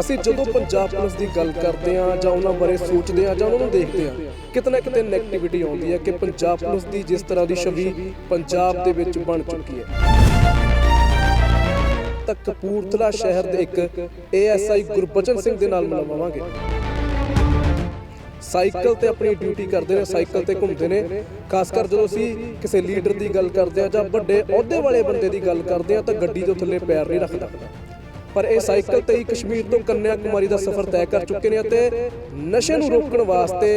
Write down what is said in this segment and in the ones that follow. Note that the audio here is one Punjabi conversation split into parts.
ਅਸੀਂ ਜਦੋਂ ਪੰਜਾਬ ਪੁਲਿਸ ਦੀ ਗੱਲ ਕਰਦੇ ਹਾਂ ਜਾਂ ਉਹਨਾਂ ਬਾਰੇ ਸੋਚਦੇ ਹਾਂ ਜਾਂ ਉਹਨਾਂ ਨੂੰ ਦੇਖਦੇ ਹਾਂ, ਕਿਤੇ ਨਾ ਕਿਤੇ ਨੈਗੇਟਿਵਿਟੀ ਆਉਂਦੀ ਹੈ ਕਿ ਪੰਜਾਬ ਪੁਲਿਸ ਦੀ ਜਿਸ ਤਰ੍ਹਾਂ ਦੀ ਛਵੀ ਪੰਜਾਬ ਦੇ ਵਿੱਚ ਬਣ ਚੁੱਕੀ ਹੈ। ਤਾਂ ਕਪੂਰਥਲਾ ਸ਼ਹਿਰ ਦੇ ਇੱਕ ਏਐਸਆਈ ਗੁਰਬਚਨ ਸਿੰਘ ਦੇ ਨਾਲ ਮਿਲਵਾਵਾਂਗੇ ਸਾਈਕਲ ਤੇ ਆਪਣੀ ਡਿਊਟੀ ਕਰਦੇ ਨੇ, ਸਾਈਕਲ ਤੇ ਘੁੰਮਦੇ ਨੇ। ਖਾਸ ਕਰ ਜਦੋਂ ਅਸੀਂ ਕਿਸੇ ਲੀਡਰ ਦੀ ਗੱਲ ਕਰਦੇ ਆ ਜਾਂ ਵੱਡੇ ਅਹੁਦੇ ਵਾਲੇ ਬੰਦੇ ਦੀ ਗੱਲ ਕਰਦੇ ਆ ਤਾਂ ਗੱਡੀ ਤੋਂ ਥੱਲੇ ਪੈਰ ਨਹੀਂ ਰੱਖਦਾ। ਪਰ ਇਹ ਸਾਈਕਲ ਤੇ ਹੀ ਕਸ਼ਮੀਰ ਤੋਂ ਕੰਨਿਆ ਕੁਮਾਰੀ ਦਾ ਸਫ਼ਰ ਤੈਅ ਕਰ ਚੁੱਕੇ ਨੇ ਅਤੇ ਨਸ਼ੇ ਨੂੰ ਰੋਕਣ ਵਾਸਤੇ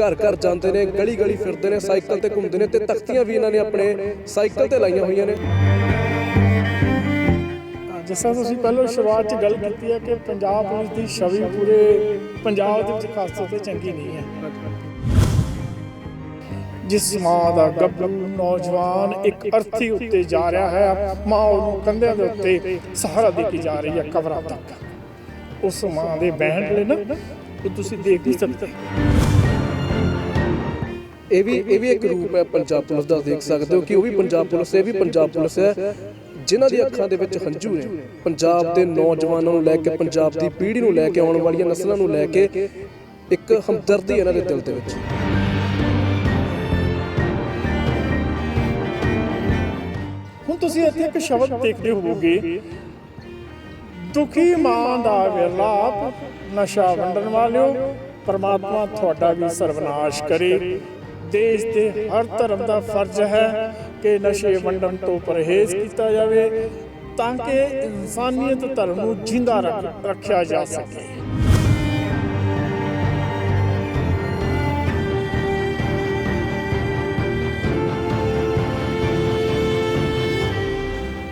ਘਰ ਘਰ ਜਾਂਦੇ ਨੇ, ਗਲੀ ਗਲੀ ਫਿਰਦੇ ਨੇ, ਸਾਈਕਲ ਤੇ ਘੁੰਮਦੇ ਨੇ ਤੇ ਤਖਤੀਆਂ ਵੀ ਇਹਨਾਂ ਨੇ ਆਪਣੇ ਸਾਈਕਲ ਤੇ ਲਾਈਆਂ ਹੋਈਆਂ ਨੇ। ਜਿਸ ਤਰ੍ਹਾਂ ਤੁਸੀਂ ਪਹਿਲਾਂ ਸ਼ੁਰੂਆਤ 'ਚ ਗੱਲ ਕੀਤੀ ਹੈ ਕਿ ਪੰਜਾਬ ਪੁਲਿਸ ਦੀ ਛਵੀ ਪੂਰੇ ਪੰਜਾਬ ਦੇ ਵਿੱਚ ਖਾਸ ਤੌਰ ਤੇ ਚੰਗੀ ਨਹੀਂ ਹੈ। ਜਿਸ ਮਾਂ ਦਾ ਗੱਭਰੂ ਨੌਜਵਾਨ ਇੱਕ ਅਰਥੀ ਉੱਤੇ ਜਾ ਰਿਹਾ ਹੈ, ਮਾਂ ਉਹਨੂੰ ਕੰਧਿਆਂ ਦੇ ਉੱਤੇ ਸਹਾਰਾ ਦੇ ਕੇ ਜਾ ਰਹੀ ਹੈ ਕਬਰਾਂ ਤੱਕ। ਉਸ ਮਾਂ ਦੇ ਬਹਿਣ ਲਈ ਨਾ ਉਹ ਤੁਸੀਂ ਦੇਖ ਨਹੀਂ ਸਕਦੇ ਇਹ ਵੀ ਇਹ ਵੀ ਇੱਕ ਰੂਪ ਹੈ ਪੰਜਾਬ ਪੁਲਿਸ ਦਾ, ਦੇਖ ਸਕਦੇ ਹੋ ਕਿ ਉਹ ਵੀ ਪੰਜਾਬ ਪੁਲਿਸ ਹੈ, ਇਹ ਵੀ ਪੰਜਾਬ ਪੁਲਿਸ ਹੈ। ਜਿਨ੍ਹਾਂ ਦੀ ਅੱਖਾਂ ਦੇ ਵਿੱਚ ਹੰਝੂ ਨੇ, ਪੰਜਾਬ ਦੇ ਨੌਜਵਾਨਾਂ ਨੂੰ ਲੈ ਕੇ, ਪੰਜਾਬ ਦੀ ਪੀੜ੍ਹੀ ਨੂੰ ਲੈ ਕੇ, ਆਉਣ ਵਾਲੀਆਂ ਨਸਲਾਂ ਨੂੰ ਲੈ ਕੇ ਇੱਕ ਹਮਦਰਦੀ ਇਹਨਾਂ ਦੇ ਦਿਲ ਦੇ ਵਿੱਚ। ਤੁਸੀਂ ਇੱਥੇ ਇੱਕ ਸ਼ਬਦ ਦੇਖਦੇ ਹੋਵੋਗੇ, ਦੁਖੀ ਮਾਂ ਦਾ ਵਿਰਲਾਪ ਨਸ਼ਾ ਵੰਡਣ ਵਾਲਿਓ, ਪਰਮਾਤਮਾ ਤੁਹਾਡਾ ਵੀ ਸਰਵਨਾਸ਼ ਕਰੇ। ਦੇਸ਼ ਦੇ ਹਰ ਧਰਮ ਦਾ ਫਰਜ਼ ਹੈ ਕਿ ਨਸ਼ੇ ਵੰਡਣ ਤੋਂ ਪਰਹੇਜ਼ ਕੀਤਾ ਜਾਵੇ ਤਾਂ ਕਿ ਇਨਸਾਨੀਅਤ ਧਰਮ ਨੂੰ ਜਿੰਦਾ ਰੱਖ- ਰੱਖਿਆ ਜਾ ਸਕੇ।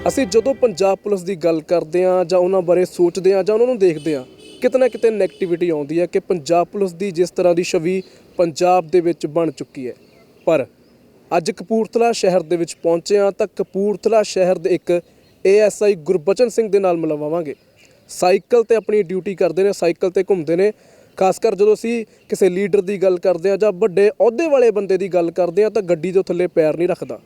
ਅਸੀਂ ਜਦੋਂ ਪੰਜਾਬ ਪੁਲਿਸ ਦੀ ਗੱਲ ਕਰਦੇ ਹਾਂ ਜਾਂ ਉਹਨਾਂ ਬਾਰੇ ਸੋਚਦੇ ਹਾਂ ਜਾਂ ਉਹਨਾਂ ਨੂੰ ਦੇਖਦੇ ਹਾਂ, ਕਿਤੇ ਨਾ ਕਿਤੇ ਨੈਗੇਟਿਵਿਟੀ ਆਉਂਦੀ ਹੈ ਕਿ ਪੰਜਾਬ ਪੁਲਿਸ ਦੀ ਜਿਸ ਤਰ੍ਹਾਂ ਦੀ ਛਵੀ ਪੰਜਾਬ ਦੇ ਵਿੱਚ ਬਣ ਚੁੱਕੀ ਹੈ। ਪਰ ਅੱਜ ਕਪੂਰਥਲਾ ਸ਼ਹਿਰ ਦੇ ਵਿੱਚ ਪਹੁੰਚੇ ਹਾਂ ਤਾਂ ਕਪੂਰਥਲਾ ਸ਼ਹਿਰ ਦੇ ਇੱਕ ਏਐਸਆਈ ਗੁਰਬਚਨ ਸਿੰਘ ਦੇ ਨਾਲ ਮਿਲਵਾਵਾਂਗੇ ਸਾਈਕਲ ਤੇ ਆਪਣੀ ਡਿਊਟੀ ਕਰਦੇ ਨੇ, ਸਾਈਕਲ ਤੇ ਘੁੰਮਦੇ ਨੇ। ਖਾਸ ਕਰ ਜਦੋਂ ਅਸੀਂ ਕਿਸੇ ਲੀਡਰ ਦੀ ਗੱਲ ਕਰਦੇ ਹਾਂ ਜਾਂ ਵੱਡੇ ਅਹੁਦੇ ਵਾਲੇ ਬੰਦੇ ਦੀ ਗੱਲ ਕਰਦੇ ਹਾਂ ਤਾਂ ਗੱਡੀ ਦੇ ਥੱਲੇ ਪੈਰ ਨਹੀਂ ਰੱਖਦਾ।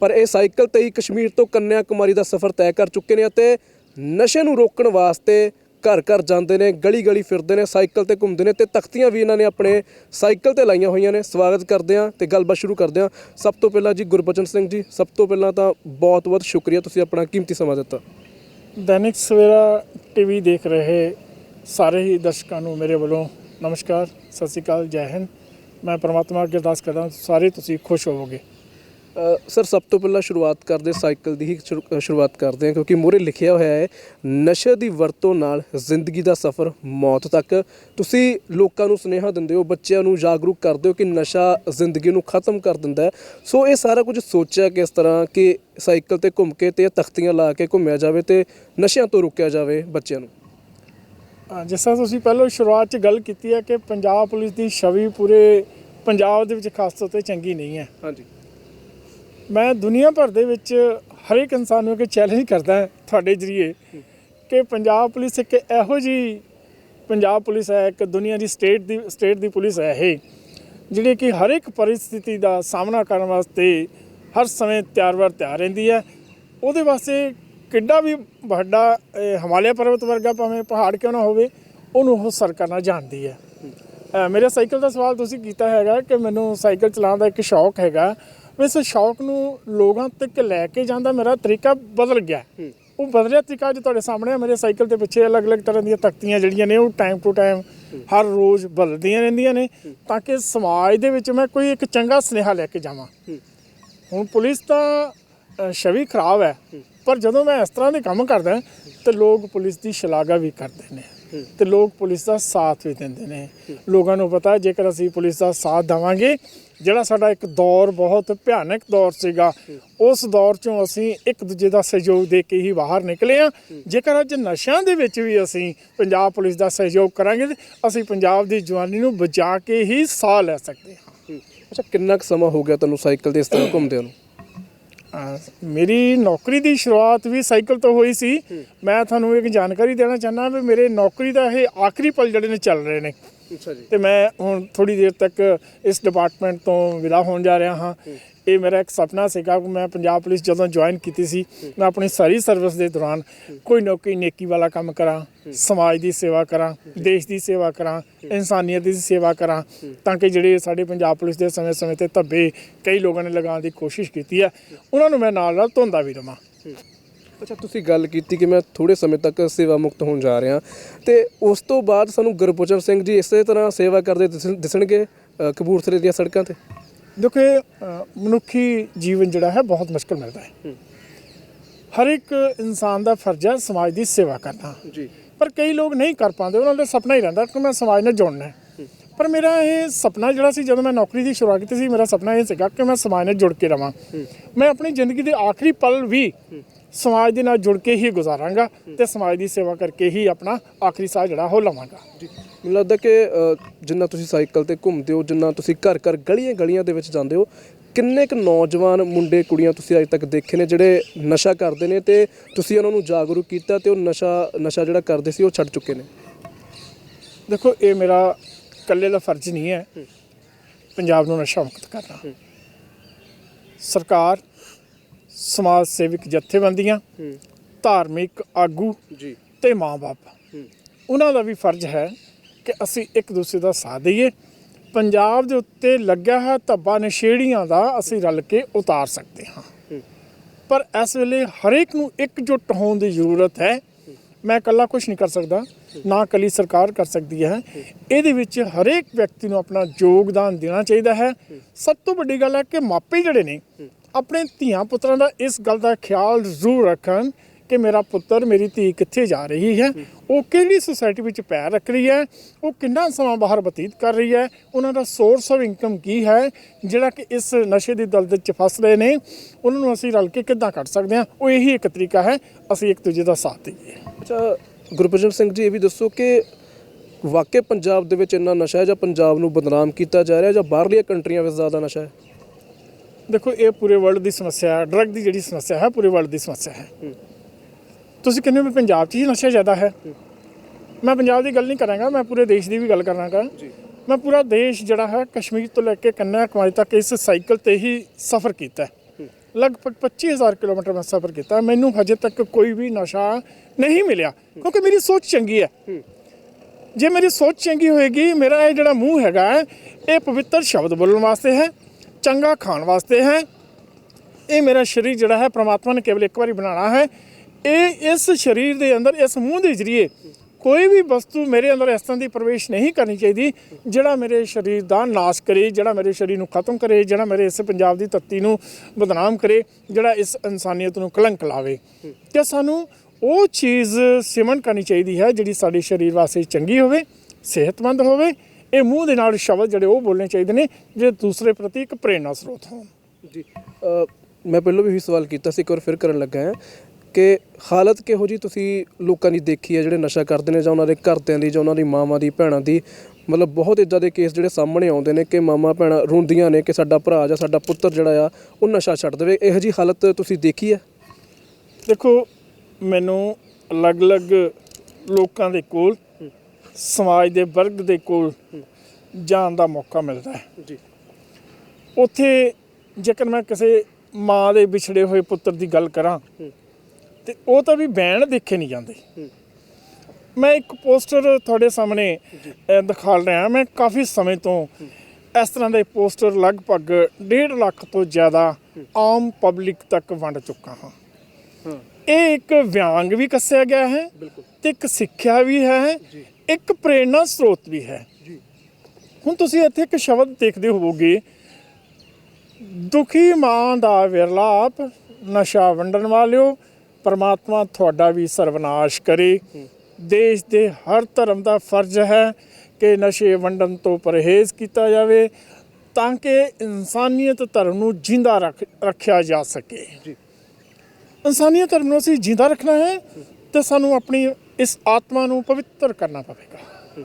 ਪਰ ਇਹ ਸਾਈਕਲ ਤੇ ਹੀ ਕਸ਼ਮੀਰ ਤੋਂ ਕੰਨਿਆ ਕੁਮਾਰੀ ਦਾ ਸਫ਼ਰ ਤੈਅ ਕਰ ਚੁੱਕੇ ਨੇ ਅਤੇ ਨਸ਼ੇ ਨੂੰ ਰੋਕਣ ਵਾਸਤੇ ਘਰ ਘਰ ਜਾਂਦੇ ਨੇ, ਗਲੀ ਗਲੀ ਫਿਰਦੇ ਨੇ, ਸਾਈਕਲ ਤੇ ਘੁੰਮਦੇ ਨੇ ਤੇ ਤਖਤੀਆਂ ਵੀ ਇਹਨਾਂ ਨੇ ਆਪਣੇ ਸਾਈਕਲ ਤੇ ਲਾਈਆਂ ਹੋਈਆਂ ਨੇ। ਸਵਾਗਤ ਕਰਦੇ ਹਾਂ ਤੇ ਗੱਲਬਾਤ ਸ਼ੁਰੂ ਕਰਦੇ ਹਾਂ। ਸਭ ਤੋਂ ਪਹਿਲਾਂ ਜੀ ਗੁਰਬਚਨ ਸਿੰਘ ਜੀ, ਸਭ ਤੋਂ ਪਹਿਲਾਂ ਤਾਂ ਬਹੁਤ ਬਹੁਤ ਸ਼ੁਕਰੀਆ ਤੁਸੀਂ ਆਪਣਾ ਕੀਮਤੀ ਸਮਾਂ ਦਿੱਤਾ। ਦੈਨਿਕ ਸਵੇਰਾ ਟੀਵੀ ਦੇਖ ਰਹੇ ਸਾਰੇ ਹੀ ਦਰਸ਼ਕਾਂ ਨੂੰ ਮੇਰੇ ਵੱਲੋਂ ਨਮਸਕਾਰ, ਸਤਿ ਸ਼੍ਰੀ ਅਕਾਲ, ਜੈ ਹਿੰਦ। ਮੈਂ ਪਰਮਾਤਮਾ ਅੱਗੇ ਅਰਦਾਸ ਕਰਦਾ ਸਾਰੇ ਤੁਸੀਂ ਖੁਸ਼ ਹੋਵੋਗੇ। ਸਰ ਸਭ ਤੋਂ ਪਹਿਲਾਂ ਸ਼ੁਰੂਆਤ ਕਰਦੇ ਸਾਈਕਲ ਦੀ ਹੀ ਸ਼ੁਰੂ- ਸ਼ੁਰੂਆਤ ਕਰਦੇ ਹਾਂ ਕਿਉਂਕਿ ਮੂਹਰੇ ਲਿਖਿਆ ਹੋਇਆ ਹੈ ਨਸ਼ੇ ਦੀ ਵਰਤੋਂ ਨਾਲ ਜ਼ਿੰਦਗੀ ਦਾ ਸਫ਼ਰ ਮੌਤ ਤੱਕ। ਤੁਸੀਂ ਲੋਕਾਂ ਨੂੰ ਸੁਨੇਹਾ ਦਿੰਦੇ ਹੋ ਬੱਚਿਆਂ ਨੂੰ ਜਾਗਰੂਕ ਕਰਦੇ ਹੋ ਕਿ ਨਸ਼ਾ ਜ਼ਿੰਦਗੀ ਨੂੰ ਖਤਮ ਕਰ ਦਿੰਦਾ ਹੈ। ਸੋ ਇਹ ਸਾਰਾ ਕੁਝ ਸੋਚਿਆ ਕਿਸ ਤਰ੍ਹਾਂ ਕਿ ਸਾਈਕਲ ਤੇ ਘੁੰਮ ਕੇ ਤੇ ਤਖਤੀਆਂ ਲਾ ਕੇ ਘੁੰਮਿਆ ਜਾਵੇ ਤੇ ਨਸ਼ਿਆਂ ਤੋਂ ਰੋਕਿਆ ਜਾਵੇ ਬੱਚਿਆਂ ਨੂੰ? ਜਿਸ ਤਰ੍ਹਾਂ ਤੁਸੀਂ ਪਹਿਲਾਂ ਸ਼ੁਰੂਆਤ 'ਚ ਗੱਲ ਕੀਤੀ ਹੈ ਕਿ ਪੰਜਾਬ ਪੁਲਿਸ ਦੀ ਛਵੀ ਪੂਰੇ ਪੰਜਾਬ ਦੇ ਵਿੱਚ ਖਾਸ ਤੌਰ ਤੇ ਚੰਗੀ ਨਹੀਂ ਹੈ। ਹਾਂਜੀ। ਮੈਂ ਦੁਨੀਆ ਭਰ ਦੇ ਵਿੱਚ ਹਰ ਇੱਕ ਇਨਸਾਨ ਨੂੰ ਇੱਕ ਚੈਲੰਜ ਕਰਦਾ ਤੁਹਾਡੇ ਜਰੀਏ ਕਿ ਪੰਜਾਬ ਪੁਲਿਸ ਇੱਕ ਇਹੋ ਜੀ ਪੰਜਾਬ ਪੁਲਿਸ ਹੈ, ਇੱਕ ਦੁਨੀਆ ਦੀ ਸਟੇਟ ਦੀ ਸਟੇਟ ਦੀ ਪੁਲਿਸ ਹੈ ਇਹ, ਜਿਹੜੀ ਕਿ ਹਰ ਇੱਕ ਪਰਿਸਥਿਤੀ ਦਾ ਸਾਹਮਣਾ ਕਰਨ ਵਾਸਤੇ ਹਰ ਸਮੇਂ ਤਿਆਰ-ਬਰ ਤਿਆਰ ਰਹਿੰਦੀ ਹੈ। ਉਹਦੇ ਵਾਸਤੇ ਕਿੱਡਾ ਵੀ ਵੱਡਾ ਹਿਮਾਲਿਆ ਪਰਬਤ ਵਰਗਾ ਭਾਵੇਂ ਪਹਾੜ ਕਿਉਂ ਨਾ ਹੋਵੇ, ਉਹਨੂੰ ਉਹ ਸਰ ਕਰਨਾ ਜਾਣਦੀ ਹੈ। ਮੇਰੇ ਸਾਈਕਲ ਦਾ ਸਵਾਲ ਤੁਸੀਂ ਕੀਤਾ ਹੈਗਾ ਕਿ ਮੈਨੂੰ ਸਾਈਕਲ ਚਲਾਉਣ ਦਾ ਇੱਕ ਸ਼ੌਕ ਹੈਗਾ। ਇਸ ਸ਼ੌਕ ਨੂੰ ਲੋਕਾਂ ਤੱਕ ਲੈ ਕੇ ਜਾਂਦਾ ਮੇਰਾ ਤਰੀਕਾ ਬਦਲ ਗਿਆ। ਉਹ ਬਦਲਿਆ ਤਰੀਕਾ ਜੋ ਤੁਹਾਡੇ ਸਾਹਮਣੇ ਹੈ ਮੇਰੇ ਸਾਈਕਲ ਦੇ ਪਿੱਛੇ ਅਲੱਗ-ਅਲੱਗ ਤਰ੍ਹਾਂ ਦੀਆਂ ਤਖਤੀਆਂ ਜਿਹੜੀਆਂ ਨੇ ਉਹ ਟਾਈਮ ਟੂ ਟਾਈਮ ਹਰ ਰੋਜ਼ ਬਦਲਦੀਆਂ ਰਹਿੰਦੀਆਂ ਨੇ ਤਾਂ ਕਿ ਸਮਾਜ ਦੇ ਵਿੱਚ ਮੈਂ ਕੋਈ ਇੱਕ ਚੰਗਾ ਸੁਨੇਹਾ ਲੈ ਕੇ ਜਾਵਾਂ। ਹੁਣ ਪੁਲਿਸ ਤਾਂ ਛਵੀ ਖਰਾਬ ਹੈ। ਪਰ ਜਦੋਂ ਮੈਂ ਇਸ ਤਰ੍ਹਾਂ ਦੇ ਕੰਮ ਕਰਦਾ ਤੇ ਲੋਕ ਪੁਲਿਸ ਦੀ ਸ਼ਲਾਘਾ ਵੀ ਕਰਦੇ ਨੇ। ਤੇ ਲੋਕ ਪੁਲਿਸ ਦਾ ਸਾਥ ਵੀ ਦਿੰਦੇ ਨੇ। ਲੋਕਾਂ ਨੂੰ ਪਤਾ ਜੇਕਰ ਅਸੀਂ ਪੁਲਿਸ ਦਾ ਸਾਥ ਦੇਵਾਂਗੇ, ਜਿਹੜਾ ਸਾਡਾ ਇੱਕ ਦੌਰ ਬਹੁਤ ਭਿਆਨਕ ਦੌਰ ਸੀਗਾ, ਉਸ ਦੌਰ ਚੋਂ ਅਸੀਂ ਇੱਕ ਦੂਜੇ ਦਾ ਸਹਿਯੋਗ ਦੇ ਕੇ ਹੀ ਬਾਹਰ ਨਿਕਲੇ ਆ ਜੇਕਰ ਅੱਜ ਨਸ਼ਿਆਂ ਦੇ ਵਿੱਚ ਵੀ ਅਸੀਂ ਪੰਜਾਬ ਪੁਲਿਸ ਦਾ ਸਹਿਯੋਗ ਕਰਾਂਗੇ ਅਸੀਂ ਪੰਜਾਬ ਦੀ ਜਵਾਨੀ ਨੂੰ ਬਚਾ ਕੇ ਹੀ ਸਾਹ ਲੈ ਸਕਦੇ ਹਾਂ। ਅੱਛਾ, ਕਿੰਨਾ ਕੁ ਸਮਾਂ ਹੋ ਗਿਆ ਤੁਹਾਨੂੰ ਸਾਈਕਲ ਤੇ ਇਸ ਤਰ੍ਹਾਂ ਘੁੰਮਦੇ ਨੂੰ? ਮੇਰੀ ਨੌਕਰੀ ਦੀ ਸ਼ੁਰੂਆਤ ਵੀ ਸਾਈਕਲ ਤੋਂ ਹੋਈ ਸੀ। ਮੈਂ ਤੁਹਾਨੂੰ ਇੱਕ ਜਾਣਕਾਰੀ ਦੇਣਾ ਚਾਹੁੰਦਾ ਵੀ ਮੇਰੇ ਨੌਕਰੀ ਦਾ ਇਹ ਆਖਰੀ ਪਲ ਜਿਹੜੇ ਨੇ ਚੱਲ ਰਹੇ ਨੇ। ਅੱਛਾ ਜੀ। ਤੇ ਮੈਂ ਹੁਣ ਥੋੜੀ ਦੇਰ ਤੱਕ ਇਸ ਡਿਪਾਰਟਮੈਂਟ ਤੋਂ ਵਿਦਾ ਹੋਣ ਜਾ ਰਿਹਾ ਹਾਂ। ਇਹ ਮੇਰਾ ਇੱਕ ਸੁਪਨਾ ਸੀਗਾ ਕਿ ਮੈਂ ਪੰਜਾਬ ਪੁਲਿਸ ਜਦੋਂ ਜੁਆਇਨ ਕੀਤੀ ਸੀ, ਮੈਂ ਆਪਣੀ ਸਾਰੀ ਸਰਵਿਸ ਦੇ ਦੌਰਾਨ ਕੋਈ ਨਾ ਕੋਈ ਨੇਕੀ ਵਾਲਾ ਕੰਮ ਕਰਾਂ, ਸਮਾਜ ਦੀ ਸੇਵਾ ਕਰਾਂ, ਦੇਸ਼ ਦੀ ਸੇਵਾ ਕਰਾਂ, ਇਨਸਾਨੀਅਤ ਦੀ ਸੇਵਾ ਕਰਾਂ, ਤਾਂ ਕਿ ਜਿਹੜੇ ਸਾਡੇ ਪੰਜਾਬ ਪੁਲਿਸ ਦੇ ਸਮੇਂ-ਸਮੇਂ ਤੇ ਧੱਬੇ ਕਈ ਲੋਕਾਂ ਨੇ ਲਗਾਉਣ ਦੀ ਕੋਸ਼ਿਸ਼ ਕੀਤੀ ਹੈ, ਉਹਨਾਂ ਨੂੰ ਮੈਂ ਨਾਲ ਨਾਲ ਧੋਂਦਾ ਵੀ ਰਵਾਂ। ਅੱਛਾ, ਤੁਸੀਂ ਗੱਲ ਕੀਤੀ ਕਿ ਮੈਂ ਥੋੜੇ ਸਮੇਂ ਤੱਕ ਸੇਵਾ ਮੁਕਤ ਹੋਣ ਜਾ ਰਿਹਾ, ਤੇ ਉਸ ਤੋਂ ਬਾਅਦ ਸਾਨੂੰ ਗੁਰਪੁਜਨ ਸਿੰਘ ਜੀ ਇਸੇ ਤਰ੍ਹਾਂ ਸੇਵਾ ਕਰਦੇ ਦਿਸਣ- ਦਿਸਣਗੇ ਕਪੂਰਥਲੇ ਦੀਆਂ ਸੜਕਾਂ ਤੇ? ਦੇਖੋ ਮਨੁੱਖੀ ਜੀਵਨ ਜਿਹੜਾ ਹੈ ਬਹੁਤ ਮੁਸ਼ਕਲ ਮਿਲਦਾ ਹੈ। ਹਰ ਇੱਕ ਇਨਸਾਨ ਦਾ ਫਰਜ਼ ਹੈ ਸਮਾਜ ਦੀ ਸੇਵਾ ਕਰਨਾ। ਜੀ। ਪਰ ਕਈ ਲੋਕ ਨਹੀਂ ਕਰ ਪਾਉਂਦੇ ਉਹਨਾਂ ਦਾ ਸੁਪਨਾ ਹੀ ਰਹਿੰਦਾ ਕਿ ਮੈਂ ਸਮਾਜ ਨਾਲ ਜੁੜਨਾ ਹੈ। ਪਰ ਮੇਰਾ ਇਹ ਸੁਪਨਾ ਜਿਹੜਾ ਸੀ ਜਦੋਂ ਮੈਂ ਨੌਕਰੀ ਦੀ ਸ਼ੁਰੂਆਤ ਕੀਤੀ ਸੀ ਮੇਰਾ ਸੁਪਨਾ ਇਹ ਸੀਗਾ ਕਿ ਮੈਂ ਸਮਾਜ ਨਾਲ ਜੁੜ ਕੇ ਰਵਾਂ। ਮੈਂ ਆਪਣੀ ਜ਼ਿੰਦਗੀ ਦੇ ਆਖਰੀ ਪਲ ਵੀ ਸਮਾਜ ਦੇ ਨਾਲ ਜੁੜ ਕੇ ਹੀ ਗੁਜ਼ਾਰਾਂਗਾ ਤੇ ਸਮਾਜ ਦੀ ਸੇਵਾ ਕਰਕੇ ਹੀ ਆਪਣਾ ਆਖਰੀ ਸਾਹ ਜਿਹੜਾ ਉਹ ਲਵਾਂਗਾ। ਜੀ। ਮੈਨੂੰ ਲੱਗਦਾ ਕਿ ਜਿੰਨਾ ਤੁਸੀਂ ਸਾਈਕਲ ਤੇ ਘੁੰਮਦੇ ਹੋ ਜਿੰਨਾ ਤੁਸੀਂ ਘਰ ਘਰ ਗਲੀਆਂ ਗਲੀਆਂ ਦੇ ਵਿੱਚ ਜਾਂਦੇ ਹੋ ਕਿੰਨੇ ਕੁ ਨੌਜਵਾਨ ਮੁੰਡੇ ਕੁੜੀਆਂ ਤੁਸੀਂ ਅੱਜ ਤੱਕ ਦੇਖੇ ਨੇ ਜਿਹੜੇ ਨਸ਼ਾ ਕਰਦੇ ਨੇ ਤੇ ਤੁਸੀਂ ਉਹਨਾਂ ਨੂੰ ਜਾਗਰੂਕ ਕੀਤਾ ਤੇ ਉਹ ਨਸ਼ਾ ਨਸ਼ਾ ਜਿਹੜਾ ਕਰਦੇ ਸੀ ਉਹ ਛੱਡ ਚੁੱਕੇ ਨੇ? ਦੇਖੋ ਇਹ ਮੇਰਾ ਇਕੱਲੇ ਦਾ ਫਰਜ਼ ਨਹੀਂ ਹੈ ਪੰਜਾਬ ਨੂੰ ਨਸ਼ਾ ਮੁਕਤ ਕਰਨਾ। ਸਰਕਾਰ ਸਮਾਜ ਸੇਵਕ ਜਥੇਬੰਦੀਆਂ ਧਾਰਮਿਕ ਆਗੂ ਜੀ। ਤੇ ਮਾਪੇ ਉਹਨਾਂ ਦਾ ਵੀ ਫਰਜ਼ ਹੈ ਕਿ ਅਸੀਂ ਇੱਕ ਦੂਸਰੇ ਦਾ ਸਾਥ ਦਈਏ। ਪੰਜਾਬ ਦੇ ਉੱਤੇ ਲੱਗਿਆ ਹੈ ਧੱਬਾ ਨਸ਼ੇੜੀਆਂ ਦਾ ਅਸੀਂ ਰਲ ਕੇ ਉਤਾਰ ਸਕਦੇ ਹਾਂ। ਪਰ ਇਸ ਵੇਲੇ ਹਰੇਕ ਨੂੰ ਇਕਜੁੱਟ ਹੋਣ ਦੀ ਜ਼ਰੂਰਤ ਹੈ। ਮੈਂ ਇਕੱਲਾ ਕੁਝ ਨਹੀਂ ਕਰ ਸਕਦਾ, ਨਾ ਇਕੱਲੀ ਸਰਕਾਰ ਕਰ ਸਕਦੀ ਹੈ। ਇਹਦੇ ਵਿੱਚ ਹਰੇਕ ਵਿਅਕਤੀ ਨੂੰ ਆਪਣਾ ਯੋਗਦਾਨ ਦੇਣਾ ਚਾਹੀਦਾ ਹੈ। ਸਭ ਤੋਂ ਵੱਡੀ ਗੱਲ ਹੈ ਕਿ ਮਾਪੇ ਜਿਹੜੇ ਨੇ, ਆਪਣੇ ਧੀਆਂ ਪੁੱਤਰਾਂ ਦਾ ਇਸ ਗੱਲ ਦਾ ਖਿਆਲ ਜ਼ਰੂਰ ਰੱਖਣ ਕਿ ਮੇਰਾ ਪੁੱਤਰ ਮੇਰੀ ਧੀ ਕਿੱਥੇ ਜਾ ਰਹੀ ਹੈ? ਉਹ ਕਿਹੜੀ ਸੁਸਾਇਟੀ ਵਿੱਚ ਪੈਰ ਰੱਖ ਰਹੀ ਹੈ? ਉਹ ਕਿੰਨਾ ਸਮਾਂ ਬਾਹਰ ਬਤੀਤ ਕਰ ਰਹੀ ਹੈ? ਉਹਨਾਂ ਦਾ ਸੋਰਸ ਆਫ ਇਨਕਮ ਕੀ ਹੈ? ਜਿਹੜਾ ਕਿ ਇਸ ਨਸ਼ੇ ਦੀ ਦਲਦਲ 'ਚ ਫਸ ਰਹੇ ਨੇ ਉਹਨਾਂ ਨੂੰ ਅਸੀਂ ਰਲ ਕੇ ਕਿੱਦਾਂ ਕੱਢ ਸਕਦੇ ਹਾਂ? ਉਹ ਇਹੀ ਇੱਕ ਤਰੀਕਾ ਹੈ। ਅਸੀਂ ਇੱਕ ਦੂਜੇ ਦਾ ਸਾਥ ਦਈਏ। ਅੱਛਾ ਗੁਰਪ੍ਰਜਨ ਸਿੰਘ ਜੀ ਇਹ ਵੀ ਦੱਸੋ ਕਿ ਵਾਕਈ ਪੰਜਾਬ ਦੇ ਵਿੱਚ ਇੰਨਾ ਨਸ਼ਾ ਹੈ ਜਾਂ ਪੰਜਾਬ ਨੂੰ ਬਦਨਾਮ ਕੀਤਾ ਜਾ ਰਿਹਾ ਜਾਂ ਬਾਹਰਲੀਆਂ ਕੰਟਰੀਆਂ ਵਿੱਚ ਜ਼ਿਆਦਾ ਨਸ਼ਾ ਹੈ? ਦੇਖੋ ਇਹ ਪੂਰੇ ਵਰਲਡ ਦੀ ਸਮੱਸਿਆ ਹੈ। ਡਰੱਗ ਦੀ ਜਿਹੜੀ ਸਮੱਸਿਆ ਹੈ ਪੂਰੇ ਵਰਲਡ ਦੀ ਸਮੱਸਿਆ ਹੈ। ਤੁਸੀਂ ਕਹਿੰਦੇ ਹੋ ਵੀ ਪੰਜਾਬ 'ਚ ਹੀ ਨਸ਼ਾ ਜ਼ਿਆਦਾ ਹੈ। ਮੈਂ ਪੰਜਾਬ ਦੀ ਗੱਲ ਨਹੀਂ ਕਰਾਂਗਾ ਮੈਂ ਪੂਰੇ ਦੇਸ਼ ਦੀ ਵੀ ਗੱਲ ਕਰਾਂਗਾ ਮੈਂ ਪੂਰਾ ਦੇਸ਼ ਜਿਹੜਾ ਹੈ ਕਸ਼ਮੀਰ ਤੋਂ ਲੈ ਕੇ ਕੰਨਿਆ ਕੁਮਾਰੀ ਤੱਕ ਇਸ ਸਾਈਕਲ ਤੇ ਹੀ ਸਫ਼ਰ ਕੀਤਾ ਲਗਭਗ 25000 ਕਿਲੋਮੀਟਰ ਮੈਂ ਸਫ਼ਰ ਕੀਤਾ ਮੈਨੂੰ ਹਜੇ ਤੱਕ ਕੋਈ ਵੀ ਨਸ਼ਾ ਨਹੀਂ ਮਿਲਿਆ ਕਿਉਂਕਿ ਮੇਰੀ ਸੋਚ ਚੰਗੀ ਹੈ। ਜੇ ਮੇਰੀ ਸੋਚ ਚੰਗੀ ਹੋਏਗੀ ਮੇਰਾ ਇਹ ਜਿਹੜਾ ਮੂੰਹ ਹੈਗਾ ਇਹ ਪਵਿੱਤਰ ਸ਼ਬਦ ਬੋਲਣ ਵਾਸਤੇ ਹੈ ਚੰਗਾ ਖਾਣ ਵਾਸਤੇ ਹੈ। ਇਹ ਮੇਰਾ ਸਰੀਰ ਜਿਹੜਾ ਹੈ ਪ੍ਰਮਾਤਮਾ ਨੇ ਕੇਵਲ ਇੱਕ ਵਾਰੀ ਬਣਾਉਣਾ ਹੈ। ਇਹ ਇਸ ਸਰੀਰ ਦੇ ਅੰਦਰ, ਇਸ ਮੂੰਹ ਦੇ ਜ਼ਰੀਏ ਕੋਈ ਵੀ ਵਸਤੂ ਮੇਰੇ ਅੰਦਰ ਇਸ ਤਰ੍ਹਾਂ ਦੀ ਪ੍ਰਵੇਸ਼ ਨਹੀਂ ਕਰਨੀ ਚਾਹੀਦੀ, ਜਿਹੜਾ ਮੇਰੇ ਸਰੀਰ ਦਾ ਨਾਸ਼ ਕਰੇ, ਜਿਹੜਾ ਮੇਰੇ ਸਰੀਰ ਨੂੰ ਖਤਮ ਕਰੇ, ਜਿਹੜਾ ਮੇਰੇ ਇਸ ਪੰਜਾਬ ਦੀ ਧਰਤੀ ਨੂੰ ਬਦਨਾਮ ਕਰੇ, ਜਿਹੜਾ ਇਸ ਇਨਸਾਨੀਅਤ ਨੂੰ ਕਲੰਕ ਲਾਵੇ। ਤੇ ਸਾਨੂੰ ਉਹ ਚੀਜ਼ ਸਿਮਰਨ ਕਰਨੀ ਚਾਹੀਦੀ ਹੈ ਜਿਹੜੀ ਸਾਡੇ ਸਰੀਰ ਵਾਸਤੇ ਚੰਗੀ ਹੋਵੇ, ਸਿਹਤਮੰਦ ਹੋਵੇ। ਇਹ ਮੂੰਹ ਦੇ ਨਾਲ ਸ਼ਬਦ ਜਿਹੜੇ ਉਹ ਬੋਲਣੇ ਚਾਹੀਦੇ ਨੇ, ਜਿਹੜੇ ਦੂਸਰੇ ਪ੍ਰਤੀ ਇੱਕ ਪ੍ਰੇਰਨਾ ਸਰੋਤ ਹੋਣ। ਜੀ ਮੈਂ ਪਹਿਲਾਂ ਵੀ ਇਹੀ ਸਵਾਲ ਕੀਤਾ ਸੀ, ਇੱਕ ਵਾਰ ਫਿਰ ਕਰਨ ਲੱਗਾ ਹਾਂ। ਕਿ ਹਾਲਤ ਕਿਹੋ ਜੀ ਤੁਸੀਂ ਲੋਕਾਂ ਦੀ ਦੇਖੀ ਹੈ ਜਿਹੜੇ ਨਸ਼ਾ ਕਰਦੇ ਨੇ ਜਾਂ ਉਹਨਾਂ ਦੇ ਘਰਦਿਆਂ ਦੀ ਜਾਂ ਉਹਨਾਂ ਦੀ ਮਾਵਾਂ ਦੀ ਭੈਣਾਂ ਦੀ? ਮਤਲਬ ਬਹੁਤ ਇਦਾਂ ਦੇ ਕੇਸ ਜਿਹੜੇ ਸਾਹਮਣੇ ਆਉਂਦੇ ਨੇ ਕਿ ਮਾਮਾ ਭੈਣਾਂ ਰੋਂਦੀਆਂ ਨੇ ਕਿ ਸਾਡਾ ਭਰਾ ਜਾਂ ਸਾਡਾ ਪੁੱਤਰ ਜਿਹੜਾ ਆ ਉਹ ਨਸ਼ਾ ਛੱਡ ਦੇਵੇ। ਇਹੋ ਜੀ ਹਾਲਤ ਤੁਸੀਂ ਦੇਖੀ ਹੈ? ਦੇਖੋ ਮੈਨੂੰ ਅਲੱਗ-ਅਲੱਗ ਲੋਕਾਂ ਦੇ ਕੋਲ ਸਮਾਜ ਦੇ ਵਰਗ ਦੇ ਕੋਲ ਜਾਣ ਦਾ ਮੌਕਾ ਮਿਲਦਾ ਹੈ। ਜੀ। ਉੱਥੇ ਜੇਕਰ ਮੈਂ ਕਿਸੇ ਮਾਂ ਦੇ ਵਿਛੜੇ ਹੋਏ ਪੁੱਤਰ ਦੀ ਗੱਲ ਕਰਾਂ ਤੇ ਉਹ ਤਾਂ ਵੀ ਬੈਣ ਦੇਖੇ ਨਹੀਂ ਜਾਂਦੇ। ਮੈਂ ਇੱਕ ਪੋਸਟਰ ਤੁਹਾਡੇ ਸਾਹਮਣੇ ਦਿਖਾ ਰਿਹਾ। ਮੈਂ ਕਾਫੀ ਸਮੇਂ ਤੋਂ ਇਸ ਤਰ੍ਹਾਂ ਦੇ ਪੋਸਟਰ ਲਗਭਗ 1.5 ਲੱਖ ਤੋਂ ਜ਼ਿਆਦਾ ਆਮ ਪਬਲਿਕ ਤੱਕ ਵੰਡ ਚੁੱਕਾ ਹਾਂ। ਇਹ ਇੱਕ ਵਿਅੰਗ ਵੀ ਕੱਸਿਆ ਗਿਆ ਹੈ ਤੇ ਇੱਕ ਸਿੱਖਿਆ ਵੀ ਹੈ। ਇੱਕ ਪ੍ਰੇਰਣਾ ਸਰੋਤ ਵੀ ਹੈ। ਹੁਣ ਤੁਸੀਂ ਇੱਥੇ ਇੱਕ ਸ਼ਬਦ ਦੇਖਦੇ ਹੋਵੋਗੇ ਦੁਖੀ ਮਾਂ ਦਾ ਵਿਰਲਾਪ ਨਸ਼ਾ ਵੰਡਣ ਵਾਲਿਓ ਪਰਮਾਤਮਾ ਤੁਹਾਡਾ ਵੀ ਸਰਵਨਾਸ਼ ਕਰੇ। ਦੇਸ਼ ਦੇ ਹਰ ਧਰਮ ਦਾ ਫਰਜ਼ ਹੈ ਕਿ ਨਸ਼ੇ ਵੰਡਣ ਤੋਂ ਪਰਹੇਜ਼ ਕੀਤਾ ਜਾਵੇ ਤਾਂ ਕਿ ਇਨਸਾਨੀਅਤ ਧਰਮ ਨੂੰ ਜਿੰਦਾ ਰੱਖ ਰੱਖਿਆ ਜਾ ਸਕੇ। ਜੀ। ਇਨਸਾਨੀਅਤ ਧਰਮ ਨੂੰ ਅਸੀਂ ਜਿੰਦਾ ਰੱਖਣਾ ਹੈ ਤੇ ਸਾਨੂੰ ਆਪਣੀ ਇਸ ਆਤਮਾ ਨੂੰ ਪਵਿੱਤਰ ਕਰਨਾ ਪਵੇਗਾ।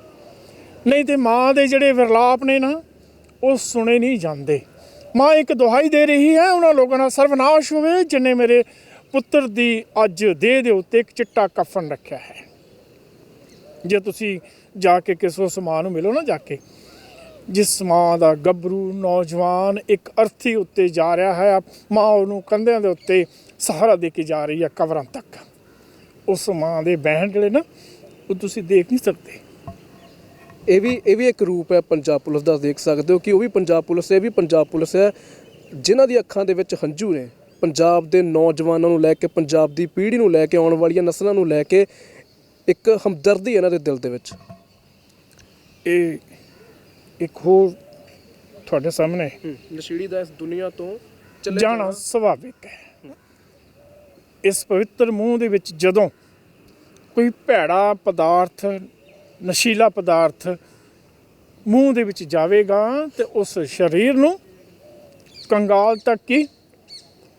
ਨਹੀਂ ਤੇ ਮਾਂ ਦੇ ਜਿਹੜੇ ਵਿਰਲਾਪ ਨੇ ਨਾ ਉਹ ਸੁਣੇ ਨਹੀਂ ਜਾਂਦੇ। ਮਾਂ ਇੱਕ ਦੁਹਾਈ ਦੇ ਰਹੀ ਹੈ ਉਹਨਾਂ ਲੋਕਾਂ ਦਾ ਸਰਵਨਾਸ਼ ਹੋਵੇ ਜਿਨੇ ਮੇਰੇ ਪੁੱਤਰ ਦੀ ਅੱਜ ਦੇਹ ਦੇ ਉੱਤੇ ਇੱਕ ਚਿੱਟਾ ਕਫਨ ਰੱਖਿਆ ਹੈ। ਜੇ ਤੁਸੀਂ ਜਾ ਕੇ ਕਿਸੇ ਉਸ ਮਾਂ ਨੂੰ ਮਿਲੋ ਨਾ ਜਾ ਕੇ, ਜਿਸ ਮਾਂ ਦਾ ਗੱਭਰੂ ਨੌਜਵਾਨ ਇੱਕ ਅਰਥੀ ਉੱਤੇ ਜਾ ਰਿਹਾ ਹੈ, ਮਾਂ ਉਹਨੂੰ ਕੰਧਿਆਂ ਦੇ ਉੱਤੇ ਸਹਾਰਾ ਦੇ ਕੇ ਜਾ ਰਹੀ ਹੈ ਕਬਰਾਂ ਤੱਕ। ਉਸ ਮਾਂ ਦੇ ਬਹਿਣ ਜਿਹੜੇ ਨਾ, ਉਹ ਤੁਸੀਂ ਦੇਖ ਨਹੀਂ ਸਕਦੇ। ਇਹ ਵੀ ਇਹ ਵੀ ਇੱਕ ਰੂਪ ਹੈ, ਪੰਜਾਬ ਪੁਲਿਸ ਦਾ ਦੇਖ ਸਕਦੇ ਹੋ ਕਿ ਉਹ ਵੀ ਪੰਜਾਬ ਪੁਲਿਸ ਹੈ, ਇਹ ਵੀ ਪੰਜਾਬ ਪੁਲਿਸ ਹੈ, ਜਿਨ੍ਹਾਂ ਦੀ ਅੱਖਾਂ ਦੇ ਵਿੱਚ ਹੰਝੂ ਨੇ। ਪੰਜਾਬ ਦੇ ਨੌਜਵਾਨਾਂ ਨੂੰ ਲੈ ਕੇ ਪੰਜਾਬ ਦੀ ਪੀੜ੍ਹੀ ਨੂੰ ਲੈ ਕੇ ਆਉਣ ਵਾਲੀਆਂ ਨਸਲਾਂ ਨੂੰ ਲੈ ਕੇ ਇੱਕ ਹਮਦਰਦੀ ਇਹਨਾਂ ਦੇ ਦਿਲ ਦੇ ਵਿੱਚ। ਇਹ ਇੱਕ ਹੋਰ ਤੁਹਾਡੇ ਸਾਹਮਣੇ ਨਸ਼ੀੜੀ ਦਾ ਇਸ ਦੁਨੀਆ ਤੋਂ ਜਾਣਾ ਸੁਭਾਵਿਕ ਹੈ। ਇਸ ਪਵਿੱਤਰ ਮੂੰਹ ਦੇ ਵਿੱਚ ਜਦੋਂ ਕੋਈ ਭੈੜਾ ਪਦਾਰਥ ਨਸ਼ੀਲਾ ਪਦਾਰਥ ਮੂੰਹ ਦੇ ਵਿੱਚ ਜਾਵੇਗਾ ਤੇ ਉਸ ਸਰੀਰ ਨੂੰ ਕੰਗਾਲ ਤੱਕ ਹੀ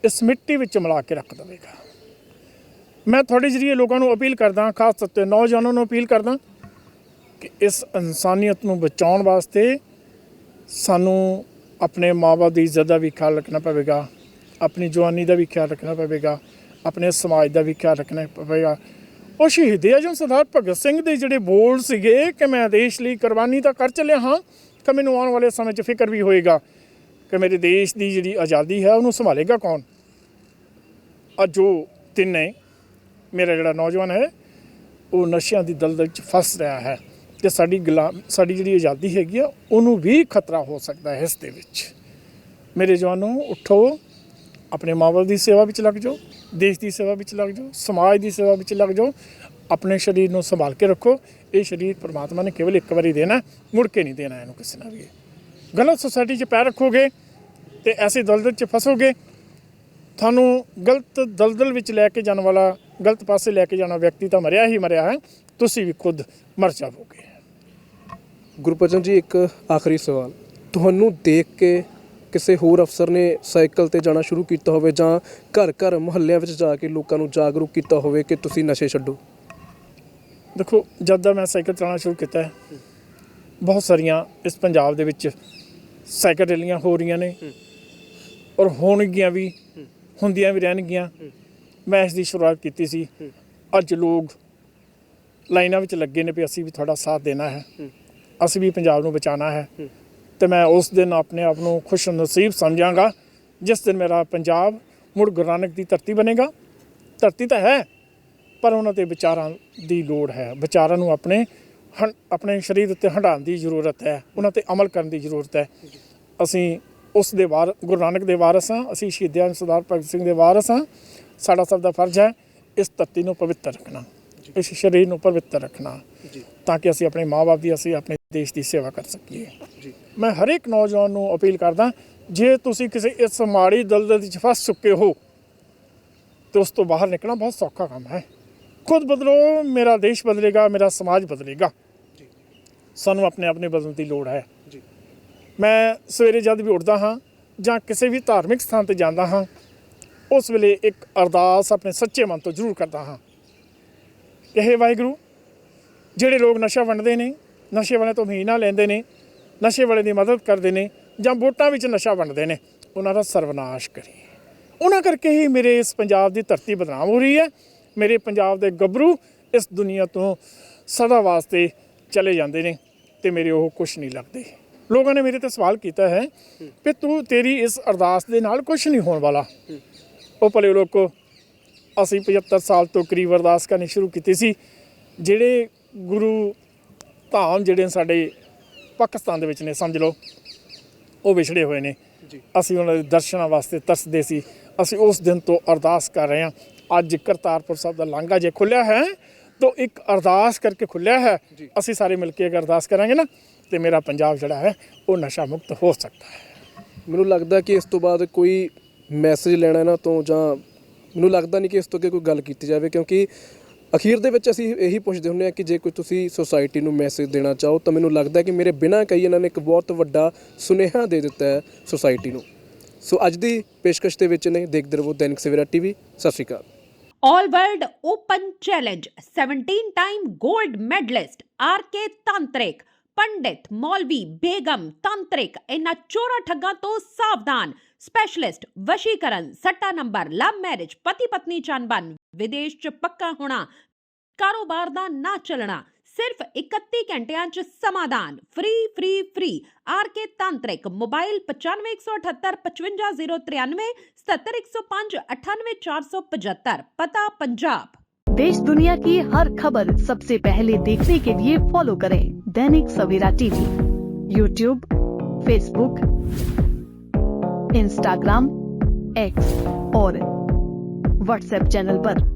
ਇਸ ਮਿੱਟੀ ਵਿੱਚ ਮਿਲਾ ਕੇ ਰੱਖ ਦੇਵੇਗਾ। ਮੈਂ ਤੁਹਾਡੇ ਜਰੀਏ ਲੋਕਾਂ ਨੂੰ ਅਪੀਲ ਕਰਦਾ, ਖਾਸ ਤੌਰ ਤੇ ਨੌਜਵਾਨਾਂ ਨੂੰ ਅਪੀਲ ਕਰਦਾ ਕਿ ਇਸ ਇਨਸਾਨੀਅਤ ਨੂੰ ਬਚਾਉਣ ਵਾਸਤੇ ਸਾਨੂੰ ਆਪਣੇ ਮਾਪੇ ਦੀ ਇੱਜ਼ਤ ਦਾ ਵੀ ਖਿਆਲ ਰੱਖਣਾ ਪਵੇਗਾ, ਆਪਣੀ ਜਵਾਨੀ ਦਾ ਵੀ ਖਿਆਲ ਰੱਖਣਾ ਪਵੇਗਾ, ਆਪਣੇ ਸਮਾਜ ਦਾ ਵੀ ਖਿਆਲ ਰੱਖਣਾ ਪਵੇਗਾ। ਉਹ ਸ਼ਹੀਦ ਅਜਮ ਸਰਦਾਰ ਭਗਤ ਸਿੰਘ ਦੇ ਜਿਹੜੇ ਬੋਲ ਸੀਗੇ ਕਿ ਮੈਂ ਦੇਸ਼ ਲਈ ਕੁਰਬਾਨੀ ਤਾਂ ਕਰ ਚੱਲਿਆ ਹਾਂ, ਕਿ ਮੈਨੂੰ ਆਉਣ ਵਾਲੇ ਸਮੇਂ 'ਚ ਫਿਕਰ ਵੀ ਹੋਏਗਾ ਕਿ ਮੇਰੇ ਦੇਸ਼ ਦੀ ਜਿਹੜੀ ਆਜ਼ਾਦੀ ਹੈ ਉਹਨੂੰ ਸੰਭਾਲੇਗਾ ਕੌਣ? ਅੱਜ ਜੋ ਤਿੰਨੇ ਮੇਰਾ ਜਿਹੜਾ ਨੌਜਵਾਨ ਹੈ, ਉਹ ਨਸ਼ਿਆਂ ਦੀ ਦਲਦਲ 'ਚ ਫਸ ਰਿਹਾ ਹੈ ਤੇ ਸਾਡੀ ਗੁਲਾਮ ਸਾਡੀ ਜਿਹੜੀ ਆਜ਼ਾਦੀ ਹੈਗੀ ਆ, ਉਹਨੂੰ ਵੀ ਖਤਰਾ ਹੋ ਸਕਦਾ ਹੈ ਇਸ ਦੇ ਵਿੱਚ। ਮੇਰੇ ਜਵਾਨੋ, ਉਠੋ, ਆਪਣੇ ਮਾਂ-ਬਾਪ ਦੀ ਸੇਵਾ ਵਿੱਚ ਲੱਗ ਜਾਓ, ਦੇਸ਼ ਦੀ ਸੇਵਾ ਵਿੱਚ ਲੱਗ ਜਾਓ, ਸਮਾਜ ਦੀ ਸੇਵਾ ਵਿੱਚ ਲੱਗ ਜਾਓ, ਆਪਣੇ ਸਰੀਰ ਨੂੰ ਸੰਭਾਲ ਕੇ ਰੱਖੋ। ਇਹ ਸਰੀਰ ਪਰਮਾਤਮਾ ਨੇ ਕੇਵਲ ਇੱਕ ਵਾਰੀ ਦੇਣਾ ਮੁੜ ਕੇ ਨਹੀਂ ਦੇਣਾ ਇਹਨੂੰ ਕਿਸੇ ਨਾਲ ਵੀ। ਗਲਤ ਸੁਸਾਇਟੀ 'ਚ ਪੈਰ ਰੱਖੋਗੇ ਤੇ ਐਸੀ ਦਲਦਲ 'ਚ ਫਸੋਗੇ ਤੁਹਾਨੂੰ ਗਲਤ ਦਲਦਲ ਵਿੱਚ ਲੈ ਕੇ ਜਾਣ ਵਾਲਾ ਗਲਤ ਪਾਸੇ ਲੈ ਕੇ ਜਾਣਾ ਵਿਅਕਤੀ ਤਾਂ ਮਰਿਆ ਹੀ ਮਰਿਆ ਹੈ। ਤੁਸੀਂ ਵੀ ਖੁਦ ਮਰ ਜਾਵੋਗੇ। ਗੁਰਪਚਨ ਜੀ ਇੱਕ ਆਖਰੀ ਸਵਾਲ। ਤੁਹਾਨੂੰ ਦੇਖ ਕੇ ਕਿਸੇ ਹੋਰ ਅਫਸਰ ਨੇ ਸਾਈਕਲ ਤੇ ਜਾਣਾ ਸ਼ੁਰੂ ਕੀਤਾ ਹੋਵੇ ਜਾਂ ਘਰ ਘਰ ਮੁਹੱਲਿਆਂ ਵਿੱਚ ਜਾ ਕੇ ਲੋਕਾਂ ਨੂੰ ਜਾਗਰੂਕ ਕੀਤਾ ਹੋਵੇ ਕਿ ਤੁਸੀਂ ਨਸ਼ੇ ਛੱਡੋ? ਦੇਖੋ ਜਦ ਦਾ ਮੈਂ ਸਾਈਕਲ ਚਲਾਉਣਾ ਸ਼ੁਰੂ ਕੀਤਾ ਹੈ ਬਹੁਤ ਸਾਰੀਆਂ ਇਸ ਪੰਜਾਬ ਦੇ ਵਿੱਚ ਸਾਈਕਲ ਰੈਲੀਆਂ ਹੋ ਰਹੀਆਂ ਨੇ। ਔਰ ਹੋਣਗੀਆਂ ਵੀ ਹੁੰਦੀਆਂ ਵੀ ਰਹਿਣਗੀਆਂ। ਮੈਂ ਇਸ ਦੀ ਸ਼ੁਰੂਆਤ ਕੀਤੀ ਸੀ। ਅੱਜ ਲੋਕ ਲਾਈਨਾਂ ਵਿੱਚ ਲੱਗੇ ਨੇ ਵੀ ਅਸੀਂ ਵੀ ਤੁਹਾਡਾ ਸਾਥ ਦੇਣਾ ਹੈ। ਅਸੀਂ ਵੀ ਪੰਜਾਬ ਨੂੰ ਬਚਾਉਣਾ ਹੈ। ਤੇ ਮੈਂ ਉਸ ਦਿਨ ਆਪਣੇ ਆਪ ਨੂੰ ਖੁਸ਼ ਨਸੀਬ ਸਮਝਾਂਗਾ ਜਿਸ ਦਿਨ ਮੇਰਾ ਪੰਜਾਬ ਮੁੜ ਗੁਰੂ ਨਾਨਕ ਦੀ ਧਰਤੀ ਬਣੇਗਾ। ਧਰਤੀ ਤਾਂ ਹੈ ਪਰ ਉਹਨਾਂ ਤੇ ਵਿਚਾਰਾਂ ਦੀ ਲੋੜ ਹੈ। ਵਿਚਾਰਾਂ ਨੂੰ ਆਪਣੇ ਆਪਣੇ ਸਰੀਰ ਉੱਤੇ ਹੰਡਾਉਣ ਦੀ ਜ਼ਰੂਰਤ ਹੈ। ਉਹਨਾਂ ਤੇ ਅਮਲ ਕਰਨ ਦੀ ਜ਼ਰੂਰਤ ਹੈ। ਅਸੀਂ ਉਸ ਦੇ ਵਾਰ ਗੁਰੂ ਨਾਨਕ ਦੇ ਵਾਰਸ ਹਾਂ। ਅਸੀਂ ਸ਼ਹੀਦਾਂ ਸਰਦਾਰ ਭਗਤ ਸਿੰਘ ਦੇ ਵਾਰਸ ਹਾਂ। ਸਾਡਾ ਸਭ ਦਾ ਫਰਜ਼ ਹੈ ਇਸ ਧਰਤੀ ਨੂੰ ਪਵਿੱਤਰ ਰੱਖਣਾ। ਇਸ ਸਰੀਰ ਨੂੰ ਪਵਿੱਤਰ ਰੱਖਣਾ। ਤਾਂ ਕਿ ਅਸੀਂ ਆਪਣੇ ਮਾਪੇ ਦੀ ਅਸੀਂ ਆਪਣੇ ਦੇਸ਼ ਦੀ ਸੇਵਾ ਕਰ ਸਕੀਏ। ਜੀ। ਮੈਂ ਹਰ ਇੱਕ ਨੌਜਵਾਨ ਨੂੰ ਅਪੀਲ ਕਰਦਾ ਜੇ ਤੁਸੀਂ ਕਿਸੇ ਇਸ ਮਾੜੀ ਦਲਦਲ ਵਿੱਚ ਫਸ ਚੁੱਕੇ ਹੋ ਤੇ ਉਸ ਤੋਂ ਬਾਹਰ ਨਿਕਲਣਾ ਬਹੁਤ ਸੌਖਾ ਕੰਮ ਹੈ। ਖੁਦ ਬਦਲੋ ਮੇਰਾ ਦੇਸ਼ ਬਦਲੇਗਾ ਮੇਰਾ ਸਮਾਜ ਬਦਲੇਗਾ। ਸਾਨੂੰ ਆਪਣੇ ਆਪਣੇ ਬਦਲਣ ਦੀ ਲੋੜ ਹੈ। ਜੀ। ਮੈਂ ਸਵੇਰੇ ਜਦ ਵੀ ਉੱਠਦਾ ਹਾਂ ਜਾਂ ਕਿਸੇ ਵੀ ਧਾਰਮਿਕ ਸਥਾਨ ਤੇ ਜਾਂਦਾ ਹਾਂ, ਉਸ ਵੇਲੇ ਇੱਕ ਅਰਦਾਸ ਆਪਣੇ ਸੱਚੇ ਮਨ ਤੋਂ ਜ਼ਰੂਰ ਕਰਦਾ ਹਾਂ। ਇਹ ਵਾਹਿਗੁਰੂ, ਜਿਹੜੇ ਲੋਕ ਨਸ਼ਾ ਵੰਡਦੇ ਨੇ, ਨਸ਼ੇ ਵਾਲੇ ਤੋਂ ਮਹੀਨਾ ਲੈਂਦੇ ਨੇ, ਨਸ਼ੇ ਵਾਲੇ ਦੀ ਮਦਦ ਕਰਦੇ ਨੇ ਜਾਂ ਵੋਟਾਂ ਵਿੱਚ ਨਸ਼ਾ ਵੰਡਦੇ ਨੇ, ਉਹਨਾਂ ਦਾ ਸਰਵਨਾਸ਼ ਕਰੀ ਉਹਨਾਂ ਕਰਕੇ ਹੀ ਮੇਰੇ ਇਸ ਪੰਜਾਬ ਦੀ ਧਰਤੀ ਬਦਨਾਮ ਹੋ ਰਹੀ ਹੈ। ਮੇਰੇ ਪੰਜਾਬ ਦੇ ਗੱਭਰੂ ਇਸ ਦੁਨੀਆ ਤੋਂ ਸਦਾ ਵਾਸਤੇ ਚਲੇ ਜਾਂਦੇ ਨੇ ਤੇ ਮੇਰੇ ਉਹ ਕੁਝ ਨਹੀਂ ਲੱਗਦੇ ਲੋਕਾਂ ਨੇ ਮੇਰੇ ਤੇ ਸਵਾਲ ਕੀਤਾ ਹੈ ਕਿ ਤੂੰ ਤੇਰੀ ਇਸ ਅਰਦਾਸ ਦੇ ਨਾਲ ਕੁਝ ਨਹੀਂ ਹੋਣ ਵਾਲਾ। ਉਹ ਭਲੇ ਲੋਕੋ ਅਸੀਂ 75 ਸਾਲ ਤੋਂ ਕਰੀਬ ਅਰਦਾਸ ਕਰਨੀ ਸ਼ੁਰੂ ਕੀਤੀ ਸੀ ਜਿਹੜੇ ਗੁਰੂ ਧਾਮ ਜਿਹੜੇ ਸਾਡੇ ਪਾਕਿਸਤਾਨ ਦੇ ਵਿੱਚ ਨੇ ਸਮਝ ਲਓ ਉਹ ਵਿਛੜੇ ਹੋਏ ਨੇ। ਅਸੀਂ ਉਹਨਾਂ ਦੇ ਦਰਸ਼ਨਾਂ ਵਾਸਤੇ ਤਰਸਦੇ ਸੀ। ਅਸੀਂ ਉਸ ਦਿਨ ਤੋਂ ਅਰਦਾਸ ਕਰ ਰਹੇ ਹਾਂ। ਅੱਜ ਕਰਤਾਰਪੁਰ ਸਾਹਿਬ ਦਾ ਲਾਂਘਾ ਜੇ ਖੁੱਲਿਆ ਹੈ ਤਾਂ ਇੱਕ ਅਰਦਾਸ ਕਰਕੇ ਖੁੱਲਿਆ ਹੈ। ਅਸੀਂ ਸਾਰੇ ਮਿਲ ਕੇ ਅਰਦਾਸ ਕਰਾਂਗੇ ਨਾ ਤੇ ਮੇਰਾ ਪੰਜਾਬ ਜਿਹੜਾ ਹੈ ਉਹ ਨਸ਼ਾ ਮੁਕਤ ਹੋ ਸਕਦਾ ਹੈ। ਮੈਨੂੰ ਲੱਗਦਾ ਕਿ ਇਸ ਤੋਂ ਬਾਅਦ ਕੋਈ ਮੈਸੇਜ ਲੈਣਾ ਇਹਨਾਂ ਤੋਂ ਜਾਂ ਮੈਨੂੰ ਲੱਗਦਾ ਨਹੀਂ ਕਿ ਇਸ ਤੋਂ ਅੱਗੇ ਕੋਈ ਗੱਲ ਕੀਤੀ ਜਾਵੇ ਕਿਉਂਕਿ ਅਖੀਰ ਦੇ ਵਿੱਚ ਅਸੀਂ ਇਹੀ ਪੁੱਛਦੇ ਹੁੰਦੇ ਹਾਂ ਕਿ ਜੇ ਕੋਈ ਤੁਸੀਂ ਸੋਸਾਇਟੀ ਨੂੰ ਮੈਸੇਜ ਦੇਣਾ ਚਾਹੋ ਤਾਂ ਮੈਨੂੰ ਲੱਗਦਾ ਕਿ ਮੇਰੇ ਬਿਨਾਂ ਕਹੀ ਇਹਨਾਂ ਨੇ ਇੱਕ ਬਹੁਤ ਵੱਡਾ ਸੁਨੇਹਾ ਦੇ ਦਿੱਤਾ ਹੈ ਸੋਸਾਇਟੀ ਨੂੰ। ਸੋ ਅੱਜ ਦੀ ਪੇਸ਼ਕਸ਼ ਦੇ ਵਿੱਚ ਨੇ ਦੇਖਦੇ ਰਹੋ ਦੈਨਿਕ ਸਵੇਰਾ ਟੀਵੀ ਸਤਿ ਸ਼੍ਰੀ ਅਕਾਲ। All World Open Challenge 17 time gold medalist RK Tantrik ਪੰਡਿਤ ਮੌਲਵੀ ਬੇਗਮ ਤੰਤਰਿਕ ਇਹਨਾਂ ਚੋਰਾ ਠੱਗਾਂ ਤੋਂ ਸਾਵਧਾਨ ਸਪੈਸ਼ਲਿਸਟ ਵਸ਼ੀਕਰਨ ਸੱਟਾ ਨੰਬਰ ਲਵ ਮੈਰਿਜ ਪਤੀ ਪਤਨੀ ਚੰਬਨ ਵਿਦੇਸ਼ ਚ ਪੱਕਾ ਹੋਣਾ ਕਾਰੋਬਾਰ ਦਾ ਨਾ ਚੱਲਣਾ ਸਿਰਫ 31 ਘੰਟਿਆਂ 'ਚ ਸਮਾਧਾਨ free free free R K ਤਾਂਤਰਿਕ mobile 9518755093 77105 98475 ਪਤਾ ਪੰਜਾਬ देश दुनिया की हर खबर सबसे पहले देखने के लिए फॉलो करें Dainik Savera TV YouTube Facebook Instagram X और व्हाट्सएप चैनल पर।